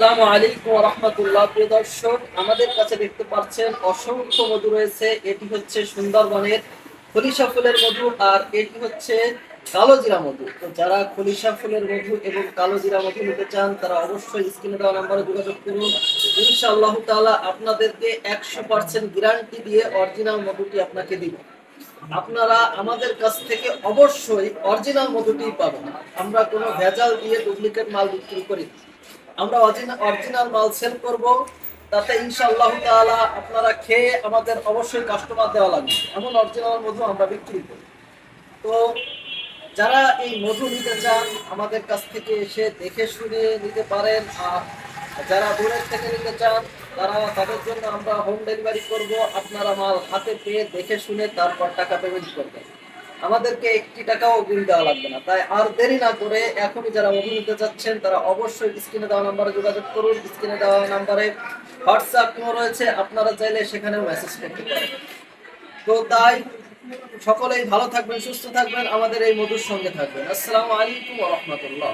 আসসালামু আলাইকুম রহমতুল্লাহ, প্রিয় দর্শক, আমাদের কাছে দেখতে পাচ্ছেন অসংখ্য মধু রয়েছে। এটি হচ্ছে সুন্দরবনের খলিশা ফুলের মধু আর এটি হচ্ছে কালো জিরা মধু। তো যারা খলিশা ফুলের মধু এবং কালো জিরা মধু নিতে চান, তারা অবশ্যই স্ক্রিনে দেওয়া নাম্বারে যোগাযোগ করুন। ইনশাআল্লাহ তাআলা আপনাদেরকে একশো পার্সেন্ট গ্যারান্টি দিয়ে অরিজিনাল মধুটি আপনাকে দিব। আপনারা আমাদের কাছ থেকে অবশ্যই অরিজিনাল মধুটি পাবেন। আমরা কোনো ভেজাল দিয়ে ডুপ্লিকেট মাল বিক্রি করি। আমরা অরিজিনাল মাল সেল করব। তাতে ইনশাআল্লাহ তাআলা আপনারা খেয়ে আমাদের অবশ্যই কাস্টমার দেওয়া লাগবে। এমন অরিজিনাল মধু আমরা বিক্রি করি। তো যারা এই মধু নিতে চান, আমাদের কাছ থেকে এসে দেখে শুনে নিতে পারেন। আর যারা দূরের থেকে নিতে চান, তারা তাদের জন্য আমরা হোম ডেলিভারি করব। আপনারা মাল হাতে পেয়ে দেখে শুনে তারপর টাকা পেমেন্ট করবেন। আমাদেরকে একটি টাকাও অগ্রিম দেওয়া লাগবে না। তাই আর দেরি না করে এখনই যারা মধু নিতে তারা অবশ্যই স্ক্রিনে দেওয়া নাম্বারে যোগাযোগ করুন। স্ক্রিনে দেওয়া নাম্বারে হোয়াটসঅ্যাপ রয়েছে। আপনারা চাইলে সেখানেও মেসেজ করতে পারেন। তো তাই সকলেই ভালো থাকবেন, সুস্থ থাকবেন। আমাদের এই মধুর সঙ্গে থাকবেন। আসসালামু আলাইকুম রহমতুল্লাহ।